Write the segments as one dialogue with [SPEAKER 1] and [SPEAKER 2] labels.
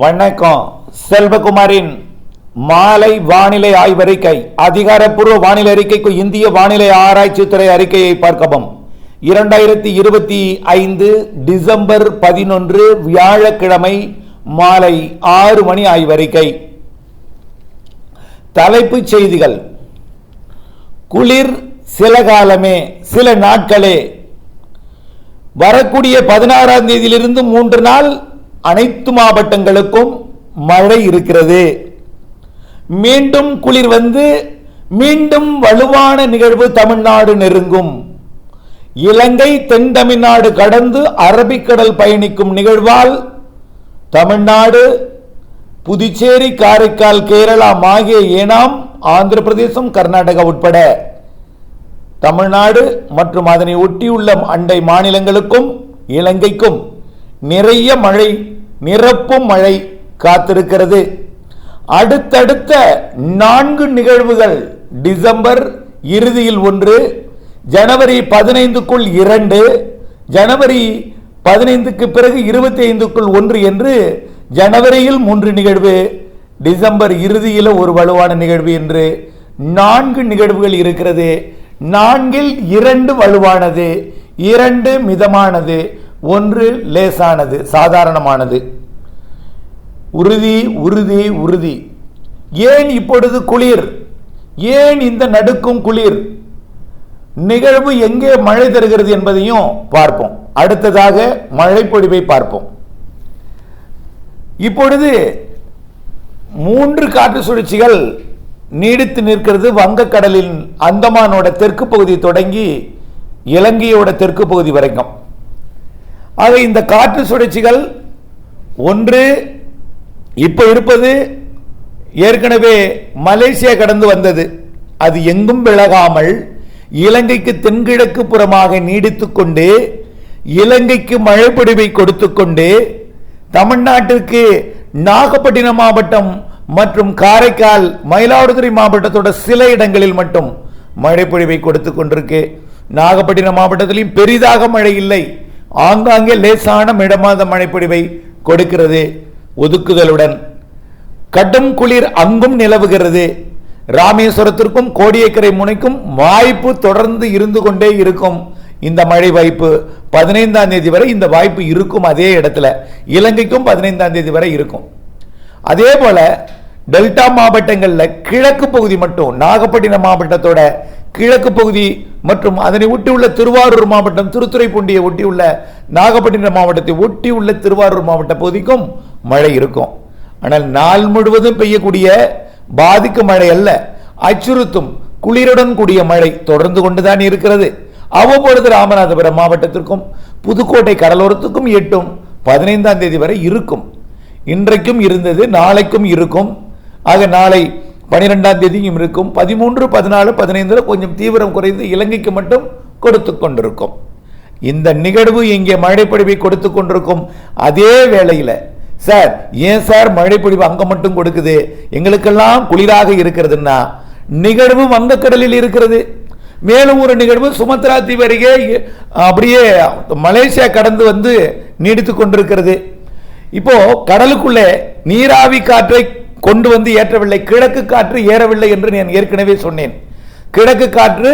[SPEAKER 1] வணக்கம். செல்வகுமாரின் மாலை வானிலை ஆய்வறிக்கை அதிகாரப்பூர்வ வானிலை அறிக்கைக்கு இந்திய வானிலை ஆராய்ச்சித்துறை அறிக்கையை பார்க்கவும். இரண்டாயிரத்தி இருபத்தி ஐந்து டிசம்பர் பதினொன்று வியாழக்கிழமை மாலை ஆறு மணி ஆய்வறிக்கை. தலைப்புச் செய்திகள். குளிர் சில காலமே சில நாட்களே. வரக்கூடிய பதினாறாம் தேதியிலிருந்து மூன்று நாள் அனைத்து மாவட்டங்களுக்கும் மழை இருக்கிறது. மீண்டும் குளிர் வந்து மீண்டும் வலுவான நிகழ்வு தமிழ்நாடு நெருங்கும். இலங்கை தென் தமிழ்நாடு கடந்து அரபிக்கடல் பயணிக்கும் நிகழ்வால் தமிழ்நாடு புதுச்சேரி காரைக்கால் கேரளா மாகிய ஏனாம் ஆந்திர பிரதேசம் கர்நாடகா உட்பட தமிழ்நாடு மற்றும் அதனை ஒட்டியுள்ள அண்டை மாநிலங்களுக்கும் இலங்கைக்கும் நிறைய மழை நிரப்பும் மழை காத்திருக்கிறது. அடுத்தடுத்த நான்கு நிகழ்வுகள் டிசம்பர் இறுதியில் ஒன்று ஜனவரி பதினைந்துக்குள் இரண்டு ஜனவரி பதினைந்துக்கு பிறகு இருபத்தி ஐந்துக்குள் ஒன்று என்று ஜனவரியில் மூன்று நிகழ்வு டிசம்பர் இறுதியில் ஒரு வலுவான நிகழ்வு என்று நான்கு நிகழ்வுகள் இருக்கிறது. நான்கில் இரண்டு வலுவானது இரண்டு மிதமானது. ஒன்று லேசானது சாதாரணமானது. உறுதி உறுதி உறுதி. ஏன் இப்பொழுது குளிர்? ஏன் இந்த நடுக்கும் குளிர்? நிகழ்வு எங்கே மழை தருகிறது என்பதையும் பார்ப்போம். அடுத்ததாக மழை பொழிவை பார்ப்போம். இப்பொழுது மூன்று காற்று சுழற்சிகள் நீடித்து நிற்கிறது. வங்கக்கடலின் அந்தமானோட தெற்கு பகுதி தொடங்கி இலங்கையோட தெற்கு பகுதி வரைக்கும். ஆக இந்த காற்று சுழற்சிகள் ஒன்று இப்போ இருப்பது ஏற்கனவே மலேசியா கடந்து வந்தது. அது எங்கும் விலகாமல் இலங்கைக்கு தென்கிழக்கு புறமாக நீடித்து கொண்டு இலங்கைக்கு மழைப்பொழிவை கொடுத்து கொண்டு தமிழ்நாட்டிற்கு நாகப்பட்டினம் மாவட்டம் மற்றும் காரைக்கால் மயிலாடுதுறை மாவட்டத்தோட சில இடங்களில் மட்டும் மழைப்பொழிவை கொடுத்து கொண்டிருக்கு. நாகப்பட்டினம் மாவட்டத்திலையும் பெரிதாக மழை இல்லை. ஆங்காங்கே லேசான மிடமாத மழைப்பொழிவை கொடுக்கிறது ஒதுக்குதலுடன். கடும் குளிர் அங்கும் நிலவுகிறது. ராமேஸ்வரத்திற்கும் கோடியக்கரை முனைக்கும் வாய்ப்பு தொடர்ந்து இருந்து கொண்டே இருக்கும் இந்த மழை வாய்ப்பு. பதினைந்தாம் தேதி வரை இந்த வாய்ப்பு இருக்கும் அதே இடத்துல. இலங்கைக்கும் பதினைந்தாம் தேதி வரை இருக்கும். அதே போல டெல்டா மாவட்டங்களில் கிழக்கு பகுதி மட்டும் நாகப்பட்டினம் மாவட்டத்தோட கிழக்கு பகுதி மற்றும் அதனை ஒட்டியுள்ள திருவாரூர் மாவட்டம் திருத்துறைப்பூண்டியை ஒட்டியுள்ள நாகப்பட்டினம் மாவட்டத்தை ஒட்டியுள்ள திருவாரூர் மாவட்ட பகுதிக்கும் மழை இருக்கும். ஆனால் நாள் முழுவதும் பெய்யக்கூடிய பாதிக்கும் மழை அல்ல அச்சுறுத்தும் குளிருடன் கூடிய மழை தொடர்ந்து கொண்டுதான் இருக்கிறது. அவ்வப்பொழுது ராமநாதபுரம் மாவட்டத்திற்கும் புதுக்கோட்டை கடலோரத்துக்கும் எட்டும் பதினைந்தாம் தேதி வரை இருக்கும். இன்றைக்கும் இருந்தது நாளைக்கும் இருக்கும். ஆக நாளை பனிரெண்டாம் தேதியும் இருக்கும். பதிமூன்று பதினாலு பதினைந்தில் கொஞ்சம் தீவிரம் குறைந்து இலங்கைக்கு மட்டும் கொடுத்து கொண்டிருக்கும். இந்த நிகழ்வு இங்கே மழைப்பொழிவை கொடுத்து கொண்டிருக்கும். அதே வேளையில் சார் ஏன் சார் மழைப்பொழிவு அங்கே மட்டும் கொடுக்குது? எங்களுக்கெல்லாம் குளிராக இருக்கிறதுன்னா நிகழ்வு வங்கக்கடலில் இருக்கிறது. மேலும் ஒரு நிகழ்வு சுமத்ரா தீவு அருகே அப்படியே மலேசியா கடந்து வந்து நீடித்து கொண்டிருக்கிறது. இப்போ கடலுக்குள்ளே நீராவி காற்றை கொண்டு வந்து ஏற்றவில்லை. கிழக்கு காற்று ஏறவில்லை என்று நான் ஏற்கனவே சொன்னேன். கிழக்கு காற்று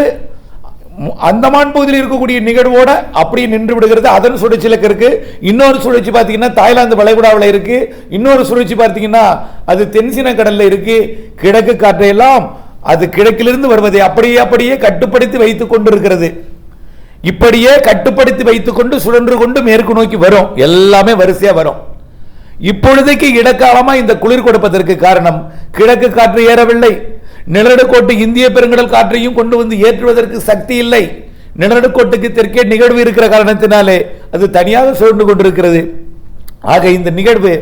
[SPEAKER 1] அந்தமான் பகுதியில் இருக்கக்கூடிய நிகழ்வோட அப்படியே நின்று விடுகிறது. அதன் சுழற்சியில இருக்கு. இன்னொரு சுழற்சி பார்த்தீங்கன்னா தாய்லாந்து வளைகுடாவில் இருக்கு. இன்னொரு சுழற்சி பார்த்தீங்கன்னா அது தென்சின கடல்ல இருக்கு. கிழக்கு காற்றையெல்லாம் அது கிழக்கிலிருந்து வருவதை அப்படியே அப்படியே கட்டுப்படுத்தி வைத்துக் கொண்டிருக்கிறது. இப்படியே கட்டுப்படுத்தி வைத்துக் கொண்டு சுழன்று கொண்டு மேற்கு நோக்கி வரும். எல்லாமே வரிசையா வரும். இப்பொழுதைக்கு இடக்காலமாக இந்த குளிர் கொடுப்பதற்கு காரணம் கிழக்கு காற்று ஏறவில்லை. நிலநடுக்கோட்டு இந்திய பெருங்கடல் காற்றையும் கொண்டு வந்து ஏற்றுவதற்கு சக்தி இல்லை. நிலநடுக்கோட்டுக்கு தெற்கே நிகழ்வு இருக்கிற காரணத்தினாலே அது தனியாக சுழன்று கொண்டிருக்கிறது. ஆக இந்த நிகழ்வு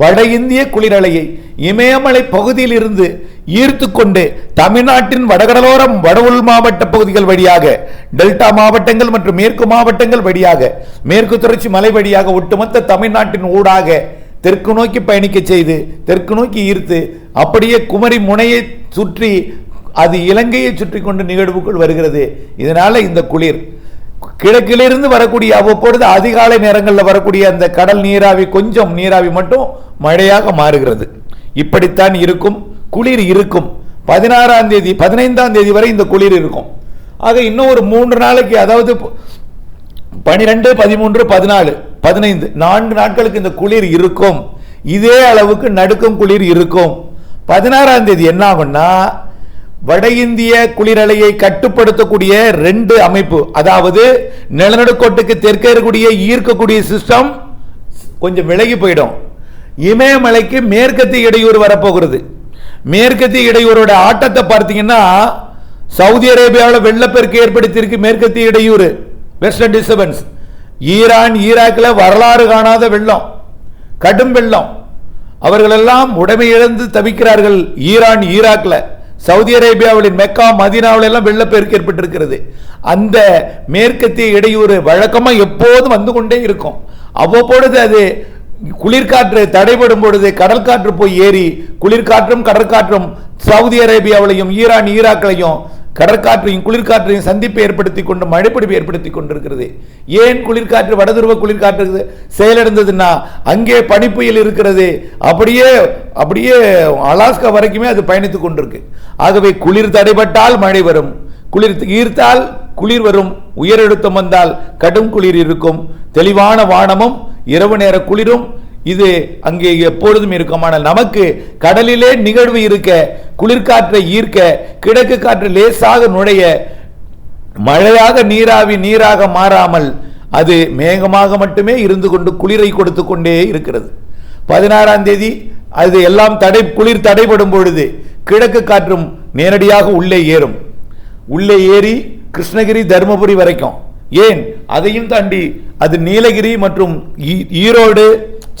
[SPEAKER 1] வட இந்திய குளிரலையை இமயமலை பகுதியில் இருந்து ஈர்த்து கொண்டு தமிழ்நாட்டின் வடகடலோரம் வடவுள் மாவட்ட பகுதிகள் வழியாக டெல்டா மாவட்டங்கள் மற்றும் மேற்கு மாவட்டங்கள் வழியாக மேற்கு தொடர்ச்சி மலை வழியாக ஒட்டுமொத்த தமிழ்நாட்டின் ஊடாக தெற்கு நோக்கி பயணிக்க செய்து தெற்கு நோக்கி ஈர்த்து அப்படியே குமரி முனையை சுற்றி அது இலங்கையை சுற்றி கொண்டு நிகழ்வுக்குள் வருகிறது. இதனால இந்த குளிர். கிழக்கிலிருந்து வரக்கூடிய அவ்வப்பொழுது அதிகாலை நேரங்களில் வரக்கூடிய அந்த கடல் நீராவி கொஞ்சம் நீராவி மட்டும் மழையாக மாறுகிறது. இப்படித்தான் இருக்கும். குளிர் இருக்கும். பதினாறாம் தேதி பதினைந்தாம் தேதி வரை இந்த குளிர் இருக்கும். ஆக இன்னும் ஒரு மூன்று நாளைக்கு அதாவது பனிரெண்டு பதிமூன்று பதினாலு பதினைந்து நான்கு நாட்களுக்கு இந்த குளிர் இருக்கும். இதே அளவுக்கு நடுக்கும் குளிர் இருக்கும். பதினாறாம் தேதி என்ன ஆகும்னா வட இந்திய குளிரலையை கட்டுப்படுத்தக்கூடிய ரெண்டு அமைப்பு அதாவது நிலநடுக்கோட்டுக்கு தெற்கே இருக்கக்கூடிய ஈர்க்கக்கூடிய சிஸ்டம் கொஞ்சம் விலகி போயிடும். இமயமலைக்கு மேற்கத்திய இடையூறு வரப்போகிறது. மேற்கத்திய இடையூரோட ஆட்டத்தை பார்த்தீங்கன்னா சவுதி அரேபியாவில் வெள்ளப்பெருக்கு ஏற்படுத்தியிருக்கு மேற்கத்திய இடையூறு வெஸ்டர்ன் டிஸ்டர்பன்ஸ் ஈரான் ஈராக்கில் வரலாறு காணாத வெள்ளம் கடும் வெள்ளம். அவர்களெல்லாம் உடைமை இழந்து தவிக்கிறார்கள் ஈரான் ஈராக்கில். சவுதி அரேபியாவிலின் மெக்கா மதினாவில் எல்லாம் வெள்ளப்பெருக்கு ஏற்பட்டிருக்கிறது. அந்த மேற்கத்திய இடையூறு வழக்கமாக எப்போதும் வந்து கொண்டே இருக்கும். அவ்வப்பொழுது அது குளிர்காற்று தடைபடும் பொழுது கடல் காற்று போய் ஏறி குளிர்காற்றும் கடற்காற்றும் சவுதி அரேபியாவிலையும் ஈரான் ஈராக்கிலையும் கடற்காற்றையும் குளிர்காற்றையும் சந்திப்பை ஏற்படுத்தி கொண்டு மழைப்பிடிப்பு ஏற்படுத்தி கொண்டிருக்கிறது. ஏன் குளிர்காற்று வடதுருவ குளிர்காற்று செயலிழந்ததுன்னா அங்கே பனிப்புயல் இருக்கிறது. அப்படியே அப்படியே அலாஸ்கா வரைக்குமே அது பயணித்துக் கொண்டிருக்கு. ஆகவே குளிர் தடைபட்டால் மழை வரும். குளிர் ஈர்த்தால் குளிர் வரும். உயரழுத்தம் வந்தால் கடும் குளிர் இருக்கும். தெளிவான வானமும் இரவு நேர குளிரும் இது அங்கே எப்பொழுதும் இருக்கும் ஆனால் நமக்கு கடலிலே நிகழ்வு இருக்க குளிர்காற்றை ஈர்க்க கிழக்கு காற்று லேசாக நுழைய மழையாக நீராவி நீராக மாறாமல் அது மேகமாக மட்டுமே இருந்து கொண்டு குளிரை கொடுத்து கொண்டே இருக்கிறது. பதினாறாம் தேதி அது எல்லாம் தடை குளிர் தடைபடும் பொழுது கிழக்கு காற்றும் நேரடியாக உள்ளே ஏறும். உள்ளே ஏறி கிருஷ்ணகிரி தருமபுரி வரைக்கும். ஏன்? அதையும் தாண்டி அது நீலகிரி மற்றும் ஈ- ஈரோடு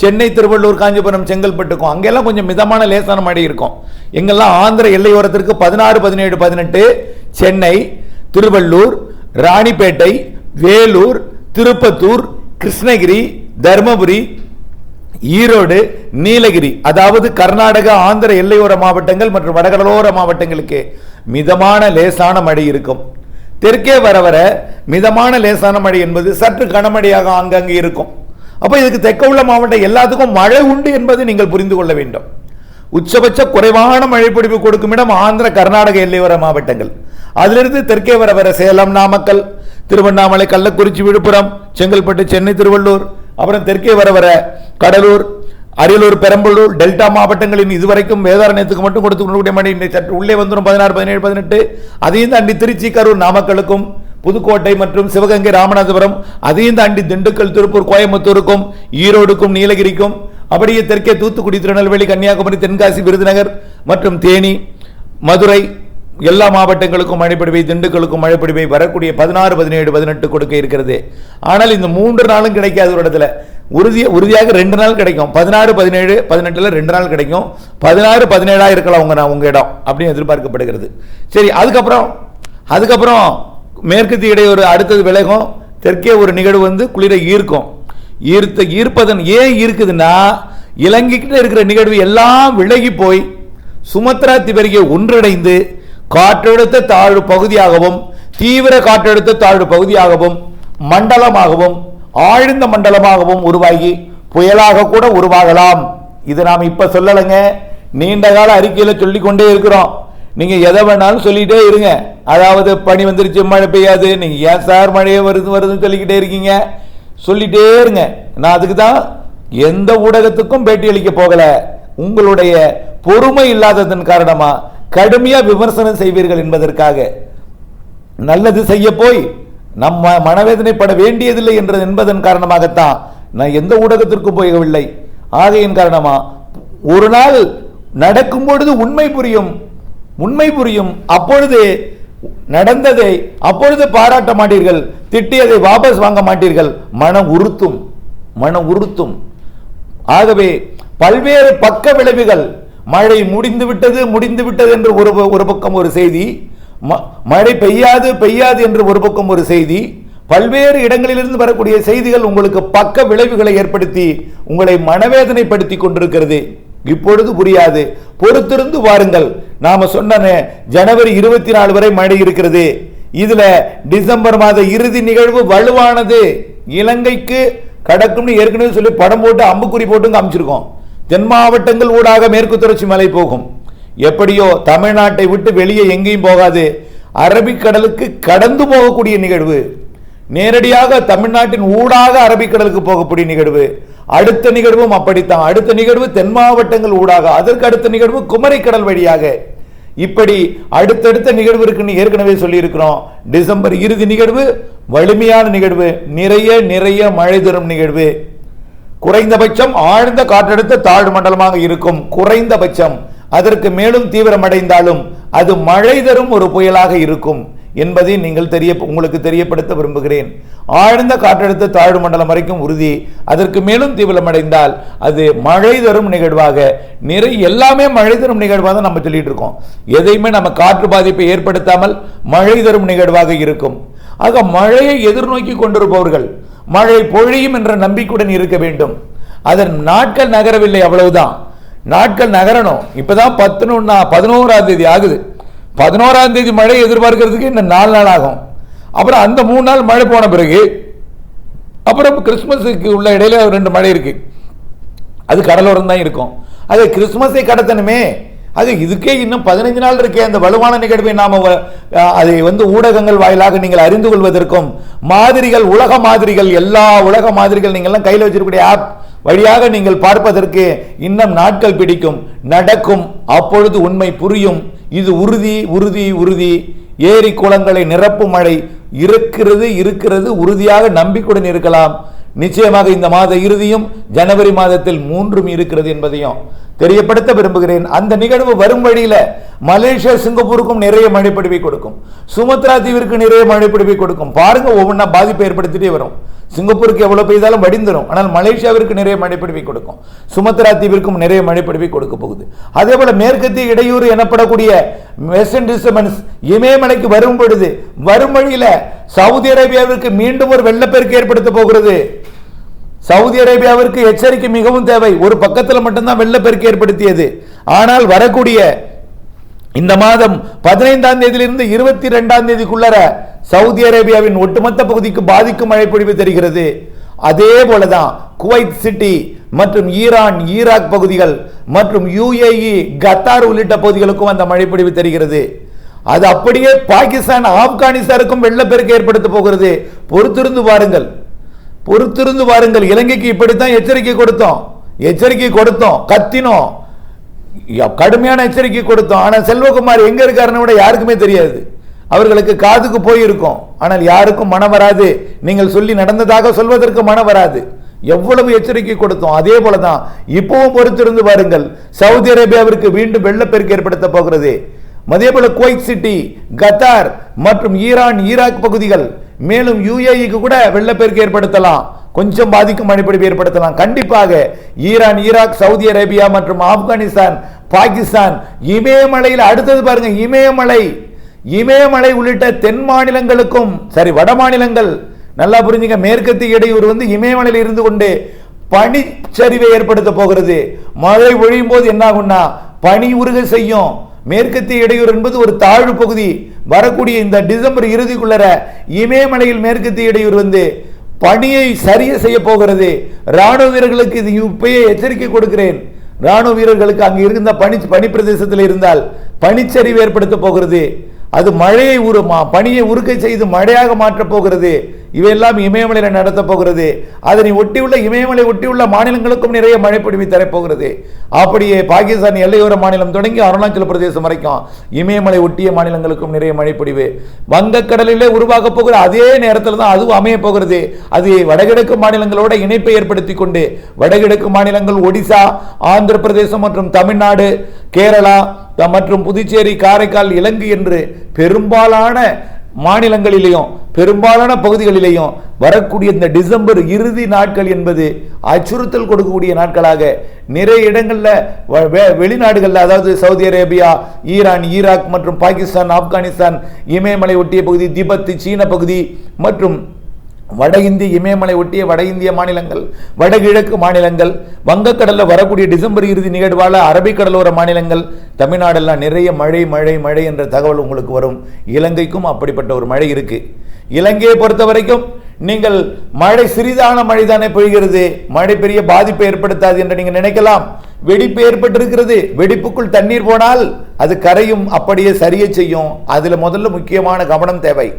[SPEAKER 1] சென்னை திருவள்ளூர் காஞ்சிபுரம் செங்கல்பட்டுக்கும் அங்கெல்லாம் கொஞ்சம் மிதமான லேசான மழை இருக்கும். எங்கெல்லாம் ஆந்திர எல்லையோரத்திற்கு பதினாறு பதினேழு பதினெட்டு சென்னை திருவள்ளூர் ராணிப்பேட்டை வேலூர் திருப்பத்தூர் கிருஷ்ணகிரி தருமபுரி ஈரோடு நீலகிரி அதாவது கர்நாடக ஆந்திர எல்லையோர மாவட்டங்கள் மற்றும் வடகடலோர மாவட்டங்களுக்கு மிதமான லேசான மழை இருக்கும். தெற்கே வர வர மிதமான லேசான மழை என்பது சற்று கனமழையாக அங்கங்கே இருக்கும். அப்போ இதுக்கு தெற்க உள்ள மாவட்டம் எல்லாத்துக்கும் மழை உண்டு என்பதை நீங்கள் புரிந்து கொள்ள வேண்டும். உச்சபட்ச குறைவான மழைப்பிடிப்பு கொடுக்கும் இடம் ஆந்திர கர்நாடக எல்லையோர மாவட்டங்கள். அதிலிருந்து தெற்கே வர வர சேலம் நாமக்கல் திருவண்ணாமலை கள்ளக்குறிச்சி விழுப்புரம் செங்கல்பட்டு சென்னை திருவள்ளூர் அப்புறம் தெற்கே வர வர கடலூர் அரியலூர் பெரம்பலூர் டெல்டா மாவட்டங்களின் இதுவரைக்கும் வேதாரண்யத்துக்கு மட்டும் கொடுத்து கொண்டிருக்கூடிய மழை சற்று உள்ளே வந்துடும் பதினாறு பதினேழு பதினெட்டு அதையும் தாண்டி திருச்சி கரூர் நாமக்கலுக்கும் புதுக்கோட்டை மற்றும் சிவகங்கை ராமநாதபுரம் அதையும் தாண்டி திண்டுக்கல் திருப்பூர் கோயம்புத்தூருக்கும் ஈரோடுக்கும் நீலகிரிக்கும் அப்படியே தெற்கே தூத்துக்குடி திருநெல்வேலி கன்னியாகுமரி தென்காசி விருதுநகர் மற்றும் தேனி மதுரை எல்லா மாவட்டங்களுக்கும் மழைப்பிடிவை திண்டுக்கலுக்கும் மழைப்பிடிவை வரக்கூடிய பதினாறு பதினேழு பதினெட்டு கொடுக்க இருக்கிறது. ஆனால் இந்த மூன்று நாளும் கிடைக்காத ஒரு இடத்துல உறுதியாக உறுதியாக ரெண்டு நாள் கிடைக்கும். பதினாறு பதினேழு பதினெட்டில் ரெண்டு நாள் கிடைக்கும். பதினாறு பதினேழாக இருக்கலாம் உங்க உங்கள் இடம் அப்படின்னு எதிர்பார்க்கப்படுகிறது. சரி அதுக்கப்புறம் அதுக்கப்புறம் மேற்கத்திய இடையூறு அடுத்தது விலகும். தெற்கே ஒரு நிகழ்வு வந்து குளிரை ஈர்க்கும். ஈர்த்த ஈர்ப்பதன் ஏன் ஈர்க்குதுன்னா இலங்கைக்கிட்ட இருக்கிற நிகழ்வு எல்லாம் விலகி போய் சுமத்ரா திபெரிகை ஒன்றிணைந்து காற்றழுத்த தாழ்வு பகுதியாகவும் தீவிர காற்றழுத்த தாழ்வு பகுதியாகவும் மண்டலமாகவும் ஆழ்ந்த மண்டலமாகவும் உருவாகி புயலாக கூட உருவாகலாம். இது நாம் இப்போ சொல்லலைங்க. நீண்ட கால அறிக்கையில் சொல்லிக் கொண்டே இருக்கிறோம். நீங்க எதை வேணாலும் சொல்லிட்டே இருங்க. அதாவது பனி வந்துருச்சு மழை பெய்யாது. நீங்க ஏன் சார் மழையே வருது வருதுன்னு சொல்லிக்கிட்டே இருக்கீங்க? சொல்லிட்டே இருங்க. நான் அதுக்கு தான் எந்த ஊடகத்துக்கும் பேட்டி அளிக்க போகல. உங்களுடைய பொறுமை இல்லாததன் காரணமா கடுமையா விமர்சனம் செய்வீர்கள் என்பதற்காக. நல்லது செய்ய போய் நம்ம மனவேதனைப்பட வேண்டியதில்லை என்ற என்பதன் காரணமாகத்தான் நான் எந்த ஊடகத்திற்கும் போகவில்லை. ஆகையின் காரணமா ஒரு நாள் நடக்கும் பொழுது உண்மை புரியும் உண்மை புரியும். அப்பொழுது நடந்ததை அப்பொழுது பாராட்ட மாட்டீர்கள் திட்டியதை வாபஸ் வாங்க மாட்டீர்கள். மனம் உறுத்தும் மனம் உறுத்தும். ஆகவே பல்வேறு பக்க விளைவுகள் மழை முடிந்து விட்டது முடிந்து விட்டது என்று ஒரு ப- ஒரு பக்கம் ஒரு செய்தி ம- மழை பெய்யாது பெய்யாது என்று ஒரு பக்கம் ஒரு செய்தி பல்வேறு இடங்களிலிருந்து வரக்கூடிய செய்திகள் உங்களுக்கு பக்க விளைவுகளை ஏற்படுத்தி உங்களை மனவேதனைப்படுத்தி கொண்டிருக்கிறது. இப்பொழுது புரியாது. பொறுத்திருந்து வாருங்கள். நாம் சொன்னனே ஜனவரி இருபத்தி நாலு வரை மழை இருக்கிறது. இதில் டிசம்பர் மாத இறுதி நிகழ்வு வலுவானது. இலங்கைக்கு கடக்கும்னு ஏற்கனவே சொல்லி படம் போட்டு அம்புக்குறி போட்டு காமிச்சிருக்கோம். தென் மாவட்டங்கள் ஊடாக மேற்கு தொடர்ச்சி மலை போகும். எப்படியோ தமிழ்நாட்டை விட்டு வெளியே எங்கேயும் போகாது. அரபிக்கடலுக்கு கடந்து போகக்கூடிய நிகழ்வு. நேரடியாக தமிழ்நாட்டின் ஊடாக அரபிக்கடலுக்கு போகக்கூடிய நிகழ்வு. அடுத்த நிகழ்வும் அப்படித்தான். அடுத்த நிகழ்வு தென் மாவட்டங்கள் ஊடாக அதற்கு அடுத்த நிகழ்வு குமரிக்கடல் வழியாக. இப்படி அடுத்தடுத்த நிகழ்வு இருக்குன்னு ஏற்கனவே சொல்லியிருக்கிறோம். டிசம்பர் இறுதி நிகழ்வு வலிமையான நிகழ்வு நிறைய நிறைய மழை தரும் நிகழ்வு. குறைந்தபட்சம் ஆழ்ந்த காற்றழுத்த தாழ்வு மண்டலமாக இருக்கும். குறைந்தபட்சம். அதற்கு மேலும் தீவிரமடைந்தாலும் அது மழை தரும் ஒரு புயலாக இருக்கும். என்பதை நீங்கள் தெரிய உங்களுக்கு தெரியப்படுத்த விரும்புகிறேன். ஆழ்ந்த காற்றழுத்த தாழ்வு மண்டலம் வரைக்கும் உறுதி அதற்கு மேலும் தீவிரமடைந்தால் அது மழை தரும் நிகழ்வாக நிறை எல்லாமே மழை தரும் நிகழ்வாக தான் நம்ம சொல்லிட்டு இருக்கோம். எதையுமே நம்ம காற்று பாதிப்பை ஏற்படுத்தாமல் மழை தரும் நிகழ்வாக இருக்கும். ஆக மழையை எதிர்நோக்கி கொண்டிருப்பவர்கள் மழை பொழியும் என்ற நம்பிக்கையுடன் இருக்க வேண்டும். அதன் நாட்கள் நகரவில்லை அவ்வளவுதான். நாட்கள் நகரணும். இப்போதான் பத்து பதினோராம் தேதி ஆகுது. பதினோராம் தேதி மழை எதிர்பார்க்கறதுக்கு இன்னும் நாலு நாள் ஆகும். அப்புறம் அந்த மூணு நாள் மழை போன பிறகு அப்புறம் கிறிஸ்மஸுக்கு உள்ள இடையில ஒரு ரெண்டு மழை இருக்கு. அது கடலோரம் தான் இருக்கும். அது கிறிஸ்மஸை கடத்தணுமே. அது இதுக்கே இன்னும் பதினைஞ்சு நாள் இருக்கே அந்த வலுவான நிகழ்வை நாம் அதை வந்து ஊடகங்கள் வாயிலாக நீங்கள் அறிந்து கொள்வதற்கும் மாதிரிகள் உலக மாதிரிகள் எல்லா உலக மாதிரிகள் நீங்கள்லாம் கையில் வச்சிருக்கக்கூடிய ஆப் வழியாக நீங்கள் பார்ப்பதற்கு இன்னும் நாட்கள் பிடிக்கும். நடக்கும். அப்பொழுது உண்மை புரியும். இது உறுதி உறுதி உறுதி. ஏரி குளங்களை நிரப்பும் மழை. இருக்கிறது இருக்கிறது உறுதியாக நம்பிக்கையுடன் இருக்கலாம். நிச்சயமாக இந்த மாத இறுதியும் ஜனவரி மாதத்தில் மூன்றும் இருக்கிறது என்பதையும் தெரியப்படுத்த விரும்புகிறேன். அந்த நிகழ்வு வரும் வழியில் மலேசியா சிங்கப்பூருக்கும் நிறைய மழைப்பிடிவை கொடுக்கும். சுமத்ரா தீவிற்கு நிறைய மழைப்பிடிவை கொடுக்கும். பாருங்க ஒவ்வொன்றா பாதிப்பை ஏற்படுத்திட்டே வரும். சிங்கப்பூருக்கு எவ்வளவு பெய்தாலும் வடிந்துடும் ஆனால் மலேசியாவிற்கு நிறைய மழைப்பிடிவை கொடுக்கும். சுமத்ரா தீவிற்கும் நிறைய மழைப்பிடிவை கொடுக்க போகுது. அதே போல மேற்கத்திய இடையூறு எனப்படக்கூடிய வெஸ்டர்ன் டிஸ்டர்பன்ஸ் இமயமலைக்கு வரும் பொழுது வரும் வழியில் சவுதி அரேபியாவிற்கு மீண்டும் ஒரு வெள்ளப்பெருக்கு ஏற்படுத்த போகிறது. சவுதி அரேபியாவிற்கு எச்சரிக்கை மிகவும் தேவை. ஒரு பக்கத்தில் மட்டும்தான் வெள்ளப்பெருக்கு ஏற்படுத்தியது. ஆனால் வரக்கூடிய இந்த மாதம் பதினைந்தாம் தேதியிலிருந்து இருபத்தி ரெண்டாம் தேதிக்குள்ளர சவுதி அரேபியாவின் ஒட்டுமொத்த பகுதிக்கு பாதிக்கும் மழை பொழிவு தெரிகிறது. அதே போலதான் குவைத் சிட்டி மற்றும் ஈரான் ஈராக் பகுதிகள் மற்றும் யுஏஇ கத்தார் உள்ளிட்ட பகுதிகளுக்கும் அந்த மழை பொழிவு தெரிகிறது. அது அப்படியே பாகிஸ்தான் ஆப்கானிஸ்தானுக்கும் வெள்ளப்பெருக்கு ஏற்படுத்த போகிறது. பொறுத்திருந்து பாருங்கள். பொறுத்திருந்து பாருங்கள் இலங்கைக்கு இப்படித்தான் எச்சரிக்கை கொடுத்தோம். எச்சரிக்கை கொடுத்தோம். கத்தினோம். கடுமையான எச்சரிக்கை கொடுத்தோம். ஆனால் செல்வகுமார் எங்க இருக்காருன்னு விட யாருக்குமே தெரியாது. அவர்களுக்கு காதுக்கு போயிருக்கும். ஆனால் யாருக்கும் மனம் வராது. நீங்கள் சொல்லி நடந்ததாக சொல்வதற்கு மனம் வராது. எவ்வளவு எச்சரிக்கை கொடுத்தோம். அதே போலதான் இப்பவும் பொறுத்திருந்து பாருங்கள் சவுதி அரேபியாவிற்கு மீண்டும் வெள்ளப்பெருக்கு ஏற்படுத்த போகிறது. அதேபோல குவைத் சிட்டி கத்தார் மற்றும் ஈரான் ஈராக் பகுதிகள் மேலும் யுஏஇக்கு கூட வெள்ளப்பெருக்கு ஏற்படுத்தலாம். கொஞ்சம் பாதிக்கும் மழைப்பொழிவு ஏற்படுத்தலாம். கண்டிப்பாக ஈரான் ஈராக் சவுதி அரேபியா மற்றும் ஆப்கானிஸ்தான் பாகிஸ்தான் இமயமலையில் அடுத்தது பாருங்க இமயமலை இமயமலை உள்ளிட்ட தென் மாநிலங்களுக்கும் சரி வட மாநிலங்கள் நல்லா புரிஞ்சுங்க மேற்கத்திய இடையூறு வந்து இமயமலையில் இருந்து கொண்டு பனிச்சரிவை ஏற்படுத்த போகிறது. மழை ஒழியும் போது என்ன ஆகும்னா பனி உருக செய்யும். மேற்கத்திய இடையூறு என்பது ஒரு தாழ்வு பகுதி. வரக்கூடிய இந்த டிசம்பர் இறுதிக்குள்ளர இமயமலையில் மேற்கத்திய இடையூறு வந்து பணியை சரிய செய்ய போகிறது. ராணுவ வீரர்களுக்கு இது இப்பயே எச்சரிக்கை கொடுக்கிறேன். ராணுவ வீரர்களுக்கு அங்கு இருந்த பனி பனி பிரதேசத்தில் இருந்தால் பனிச்சரிவு ஏற்படுத்த போகிறது. அது மழையை உருமா பனியை உருக்கை செய்து மழையாக மாற்றப் போகிறது. இவையெல்லாம் இமயமலையில் நடத்த போகிறது. அதனை ஒட்டியுள்ள இமயமலை ஒட்டியுள்ள மாநிலங்களுக்கும் நிறைய மழை பொழிவு தரப்போகிறது. அப்படியே பாகிஸ்தான் எல்லையோர மாநிலம் தொடங்கி அருணாச்சல பிரதேசம் வரைக்கும் இமயமலை ஒட்டிய மாநிலங்களுக்கும் நிறைய மழை பொழிவு வங்கக்கடலிலே உருவாக போகிற அதே நேரத்தில் தான் அதுவும் அமைய போகிறது. அது வடகிழக்கு மாநிலங்களோட இணைப்பை ஏற்படுத்தி கொண்டு வடகிழக்கு மாநிலங்கள் ஒடிசா ஆந்திர பிரதேசம் மற்றும் தமிழ்நாடு கேரளா மற்றும் புதுச்சேரி காரைக்கால் இலங்கை என்று பெரும்பாலான மாநிலங்களிலேயும் பெரும்பாலான பகுதிகளிலேயும் வரக்கூடிய இந்த டிசம்பர் இறுதி நாட்கள் என்பது அச்சுறுத்தல் கொடுக்கக்கூடிய நாட்களாக நிறைய இடங்களில் வ- வெ- அதாவது சவுதி அரேபியா ஈரான் ஈராக் மற்றும் பாகிஸ்தான் ஆப்கானிஸ்தான் இமயமலை ஒட்டிய பகுதி திபத்து சீன பகுதி மற்றும் வட இந்திய இமயமலை ஒட்டிய வட இந்திய மாநிலங்கள் வடகிழக்கு மாநிலங்கள் வங்கக்கடலில் வரக்கூடிய டிசம்பர் இறுதி நிகழ்வால் அரபிக்கடலோர மாநிலங்கள் தமிழ்நாடெல்லாம் நிறைய மழை மழை மழை என்ற தகவல் உங்களுக்கு வரும். இலங்கைக்கும் அப்படிப்பட்ட ஒரு மழை இருக்கு. இலங்கையை பொறுத்த வரைக்கும் நீங்கள் மழை சிறிதான மழை தானே பொழிகிறது மழை பெரிய பாதிப்பை ஏற்படுத்தாது என்று நீங்கள் நினைக்கலாம். வெடிப்பு ஏற்பட்டிருக்கிறது. வெடிப்புக்குள் தண்ணீர் போனால் அது கரையும் அப்படியே சரிய செய்யும். அதில் முதல்ல முக்கியமான கவனம் தேவை.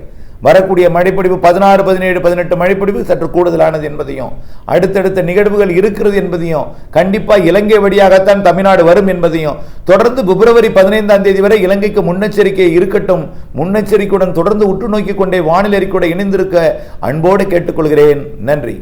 [SPEAKER 1] வரக்கூடிய மழைப்பொழிவு பதினாறு பதினேழு பதினெட்டு மழைப்பொழிவு சற்று கூடுதலானது என்பதையும் அடுத்தடுத்த நிகழ்வுகள் இருக்கிறது என்பதையும் கண்டிப்பாக இலங்கை வழியாகத்தான் தமிழ்நாடு வரும் என்பதையும் தொடர்ந்து பிப்ரவரி பதினைந்தாம் தேதி வரை இலங்கைக்கு முன்னெச்சரிக்கை இருக்கட்டும் முன்னெச்சரிக்கையுடன் தொடர்ந்து உற்று நோக்கி கொண்டே வானிலை அறிக்கையோடு இணைந்திருக்க அன்போடு கேட்டுக்கொள்கிறேன். நன்றி.